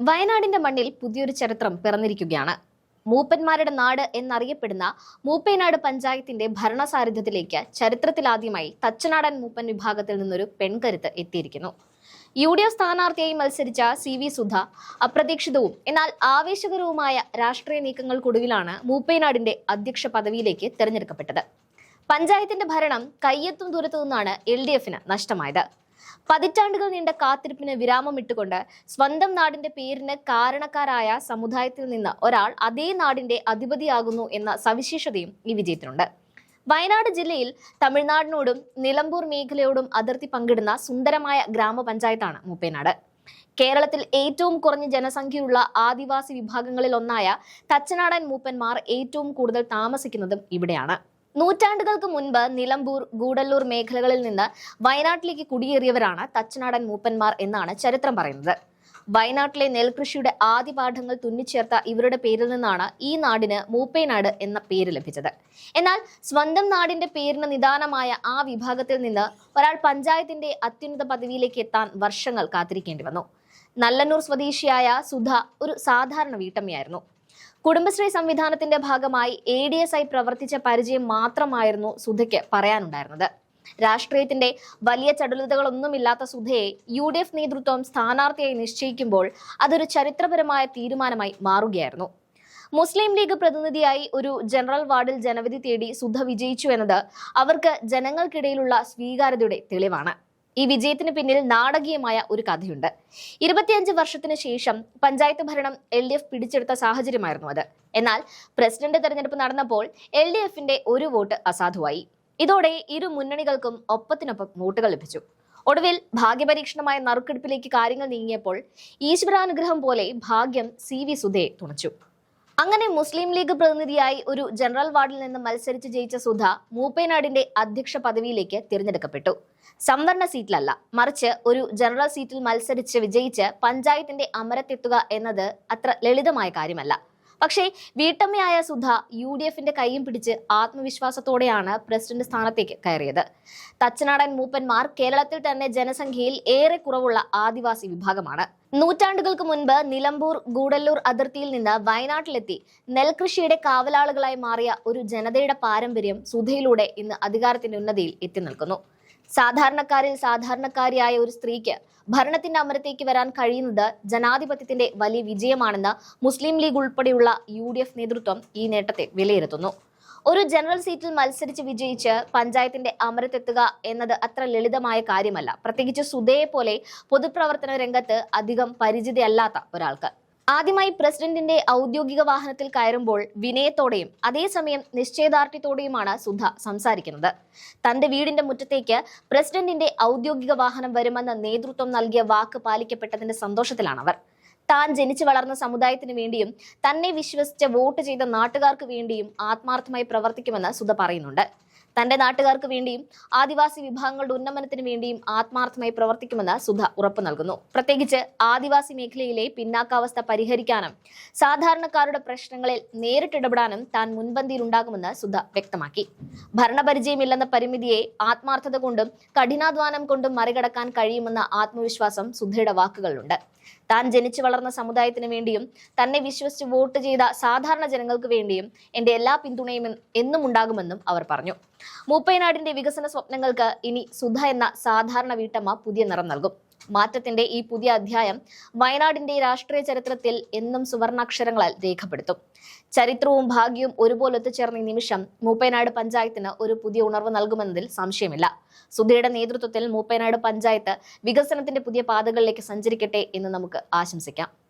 വയനാടിന്റെ മണ്ണിൽ പുതിയൊരു ചരിത്രം പിറന്നിരിക്കുകയാണ്. മൂപ്പന്മാരുടെ നാട് എന്നറിയപ്പെടുന്ന മൂപ്പേനാട് പഞ്ചായത്തിന്റെ ഭരണസാരഥ്യത്തിലേക്ക് ചരിത്രത്തിലാദ്യമായി തച്ചനാടൻ മൂപ്പൻ വിഭാഗത്തിൽ നിന്നൊരു പെൺകരുത്ത് എത്തിയിരിക്കുന്നു. യു ഡി എഫ് സ്ഥാനാർത്ഥിയായി മത്സരിച്ച സി വി സുധ അപ്രതീക്ഷിതവും എന്നാൽ ആവേശകരവുമായ രാഷ്ട്രീയ നീക്കങ്ങൾക്കൊടുവിലാണ് മൂപ്പേനാടിന്റെ അധ്യക്ഷ പദവിയിലേക്ക് തെരഞ്ഞെടുക്കപ്പെട്ടത്. പഞ്ചായത്തിന്റെ ഭരണം കയ്യെത്തും ദൂരത്തു നിന്നാണ് എൽ ഡി എഫിന് നഷ്ടമായത്. പതിറ്റാണ്ടുകൾ നീണ്ട കാത്തിരിപ്പിന് വിരാമമിട്ടുകൊണ്ട് സ്വന്തം നാടിന്റെ പേരിന് കാരണക്കാരായ സമുദായത്തിൽ നിന്ന് ഒരാൾ അതേ നാടിന്റെ അധിപതിയാകുന്നു എന്ന സവിശേഷതയും ഈ വിജയത്തിനുണ്ട്. വയനാട് ജില്ലയിൽ തമിഴ്നാടിനോടും നിലമ്പൂർ മേഖലയോടും അതിർത്തി പങ്കിടുന്ന സുന്ദരമായ ഗ്രാമപഞ്ചായത്താണ് മൂപ്പേനാട്. കേരളത്തിൽ ഏറ്റവും കുറഞ്ഞ ജനസംഖ്യയുള്ള ആദിവാസി വിഭാഗങ്ങളിൽ ഒന്നായ തച്ചനാടൻ മൂപ്പന്മാർ ഏറ്റവും കൂടുതൽ താമസിക്കുന്നതും ഇവിടെയാണ്. നൂറ്റാണ്ടുകൾക്ക് മുൻപ് നിലമ്പൂർ ഗൂഡല്ലൂർ മേഖലകളിൽ നിന്ന് വയനാട്ടിലേക്ക് കുടിയേറിയവരാണ് തച്ചനാടൻ മൂപ്പന്മാർ എന്നാണ് ചരിത്രം പറയുന്നത്. വയനാട്ടിലെ നെൽകൃഷിയുടെ ആദ്യ പാഠങ്ങൾ തുന്നിച്ചേർത്ത ഇവരുടെ പേരിൽ നിന്നാണ് ഈ നാടിന് മൂപ്പേനാട് എന്ന പേര് ലഭിച്ചത്. എന്നാൽ സ്വന്തം നാടിന്റെ പേരിന് നിദാനമായ ആ വിഭാഗത്തിൽ നിന്ന് ഒരാൾ പഞ്ചായത്തിന്റെ അത്യുന്നത പദവിയിലേക്ക് എത്താൻ വർഷങ്ങൾ കാത്തിരിക്കേണ്ടി വന്നു. നല്ലന്നൂർ സ്വദേശിയായ സുധ ഒരു സാധാരണ വീട്ടമ്മയായിരുന്നു. കുടുംബശ്രീ സംവിധാനത്തിന്റെ ഭാഗമായി എ ഡി എസ് ആയി പ്രവർത്തിച്ച പരിചയം മാത്രമായിരുന്നു സുധയ്ക്ക് പറയാനുണ്ടായിരുന്നത്. രാഷ്ട്രീയത്തിന്റെ വലിയ ചടുലതകളൊന്നുമില്ലാത്ത സുധയെ യു ഡി എഫ് നേതൃത്വം സ്ഥാനാർത്ഥിയായി നിശ്ചയിക്കുമ്പോൾ അതൊരു ചരിത്രപരമായ തീരുമാനമായി മാറുകയായിരുന്നു. മുസ്ലിം ലീഗ് പ്രതിനിധിയായി ഒരു ജനറൽ വാർഡിൽ ജനവിധി തേടി സുധ വിജയിച്ചു എന്നത് അവർക്ക് ജനങ്ങൾക്കിടയിലുള്ള സ്വീകാര്യതയുടെ തെളിവാണ്. ഈ വിജയത്തിന് പിന്നിൽ നാടകീയമായ ഒരു കഥയുണ്ട്. ഇരുപത്തിയഞ്ച് വർഷത്തിന് ശേഷം പഞ്ചായത്ത് ഭരണം എൽ ഡി എഫ് പിടിച്ചെടുത്ത സാഹചര്യമായിരുന്നു അത്. എന്നാൽ പ്രസിഡന്റ് തെരഞ്ഞെടുപ്പ് നടന്നപ്പോൾ എൽ ഡി എഫിന്റെ ഒരു വോട്ട് അസാധുവായി. ഇതോടെ ഇരു മുന്നണികൾക്കും ഒപ്പത്തിനൊപ്പം വോട്ടുകൾ ലഭിച്ചു. ഒടുവിൽ ഭാഗ്യപരീക്ഷണമായ നറുക്കെടുപ്പിലേക്ക് കാര്യങ്ങൾ നീങ്ങിയപ്പോൾ ഈശ്വരാനുഗ്രഹം പോലെ ഭാഗ്യം സി വി സുധയെ തുണച്ചു. അങ്ങനെ മുസ്ലിം ലീഗ് പ്രതിനിധിയായി ഒരു ജനറൽ വാർഡിൽ നിന്ന് മത്സരിച്ച് ജയിച്ച സുധ മൂപ്പേനാടിന്റെ അധ്യക്ഷ പദവിയിലേക്ക് തിരഞ്ഞെടുക്കപ്പെട്ടു. സംവരണ സീറ്റിലല്ല മറിച്ച് ഒരു ജനറൽ സീറ്റിൽ മത്സരിച്ച് വിജയിച്ച് പഞ്ചായത്തിന്റെ അമരത്തെത്തുക എന്നത് അത്ര ലളിതമായ കാര്യമല്ല. പക്ഷേ വീട്ടമ്മയായ സുധ യു ഡി എഫിന്റെ കൈയും പിടിച്ച് ആത്മവിശ്വാസത്തോടെയാണ് പ്രസിഡന്റ് സ്ഥാനത്തേക്ക് കയറിയത്. തച്ചനാടൻ മൂപ്പന്മാർ കേരളത്തിൽ തന്നെ ജനസംഖ്യയിൽ ഏറെ കുറവുള്ള ആദിവാസി വിഭാഗമാണ്. നൂറ്റാണ്ടുകൾക്ക് മുൻപ് നിലമ്പൂർ ഗൂഡല്ലൂർ അതിർത്തിയിൽ നിന്ന് വയനാട്ടിലെത്തി നെൽകൃഷിയുടെ കാവലാളുകളായി മാറിയ ഒരു ജനതയുടെ പാരമ്പര്യം സുധയിലൂടെ ഇന്ന് അധികാരത്തിന്റെ ഉന്നതിയിൽ എത്തി നിൽക്കുന്നു. സാധാരണക്കാരിൽ സാധാരണക്കാരിയായ ഒരു സ്ത്രീക്ക് ഭരണത്തിന്റെ അമരത്തേക്ക് വരാൻ കഴിയുന്നത് ജനാധിപത്യത്തിന്റെ വലിയ വിജയമാണെന്ന് മുസ്ലിം ലീഗ് ഉൾപ്പെടെയുള്ള യു നേതൃത്വം ഈ നേട്ടത്തെ വിലയിരുത്തുന്നു. ഒരു ജനറൽ സീറ്റിൽ മത്സരിച്ച് വിജയിച്ച് പഞ്ചായത്തിന്റെ അമരത്തെത്തുക എന്നത് അത്ര ലളിതമായ കാര്യമല്ല. പ്രത്യേകിച്ച് സുധയെ പോലെ പൊതുപ്രവർത്തന രംഗത്ത് അധികം പരിചിതയല്ലാത്ത ഒരാൾക്ക്. ആദ്യമായി പ്രസിഡന്റിന്റെ ഔദ്യോഗിക വാഹനത്തിൽ കയറുമ്പോൾ വിനയത്തോടെയും അതേസമയം നിശ്ചയദാർഢ്യത്തോടെയുമാണ് സുധ സംസാരിക്കുന്നത്. തന്റെ വീടിന്റെ മുറ്റത്തേക്ക് പ്രസിഡന്റിന്റെ ഔദ്യോഗിക വാഹനം വരുമെന്ന നേതൃത്വം നൽകിയ വാക്ക് പാലിക്കപ്പെട്ടതിന്റെ സന്തോഷത്തിലാണ് അവർ താൻ ജനിച്ചു വളർന്ന സമുദായത്തിന് വേണ്ടിയും തന്നെ വിശ്വസിച്ച് വോട്ട് ചെയ്ത നാട്ടുകാർക്ക് വേണ്ടിയും ആത്മാർത്ഥമായി പ്രവർത്തിക്കുമെന്ന് സുധ പറയുന്നുണ്ട്. തന്റെ നാട്ടുകാർക്ക് വേണ്ടിയും ആദിവാസി വിഭാഗങ്ങളുടെ ഉന്നമനത്തിന് വേണ്ടിയും ആത്മാർത്ഥമായി പ്രവർത്തിക്കുമെന്ന് സുധ ഉറപ്പു നൽകുന്നു. പ്രത്യേകിച്ച് ആദിവാസി മേഖലയിലെ പിന്നാക്കാവസ്ഥ പരിഹരിക്കാനും സാധാരണക്കാരുടെ പ്രശ്നങ്ങളിൽ നേരിട്ടിടപെടാനും താൻ മുൻപന്തിയിൽ മുൻപന്തിയിലുണ്ടാകുമെന്ന് സുധ വ്യക്തമാക്കി. ഭരണപരിചയമില്ലെന്ന പരിമിതിയെ ആത്മാർത്ഥത കൊണ്ടും കഠിനാധ്വാനം കൊണ്ടും മറികടക്കാൻ കഴിയുമെന്ന ആത്മവിശ്വാസം സുധയുടെ വാക്കുകളിലുണ്ട്. താൻ ജനിച്ചു വളർന്ന സമുദായത്തിന് വേണ്ടിയും തന്നെ വിശ്വസിച്ച് വോട്ട് ചെയ്ത സാധാരണ ജനങ്ങൾക്ക് വേണ്ടിയും എന്റെ എല്ലാ പിന്തുണയും എന്നും ഉണ്ടാകുമെന്നും അവർ പറഞ്ഞു. മൂപ്പൈനാടിന്റെ വികസന സ്വപ്നങ്ങൾക്ക് ഇനി സുധ എന്ന സാധാരണ വീട്ടമ്മ പുതിയ നിറം നൽകും. മാറ്റത്തിന്റെ ഈ പുതിയ അധ്യായം വയനാടിന്റെ രാഷ്ട്രീയ ചരിത്രത്തിൽ എന്നും സുവർണാക്ഷരങ്ങളാൽ രേഖപ്പെടുത്തും. ചരിത്രവും ഭാഗ്യവും ഒരുപോലെ ഒത്തുചേർന്ന ഈ നിമിഷം മൂപ്പൈനാട് പഞ്ചായത്തിന് ഒരു പുതിയ ഉണർവ് നൽകുമെന്നതിൽ സംശയമില്ല. സുധയുടെ നേതൃത്വത്തിൽ മൂപ്പൈനാട് പഞ്ചായത്ത് വികസനത്തിന്റെ പുതിയ പാതകളിലേക്ക് സഞ്ചരിക്കട്ടെ എന്ന് നമുക്ക് ആശംസിക്കാം.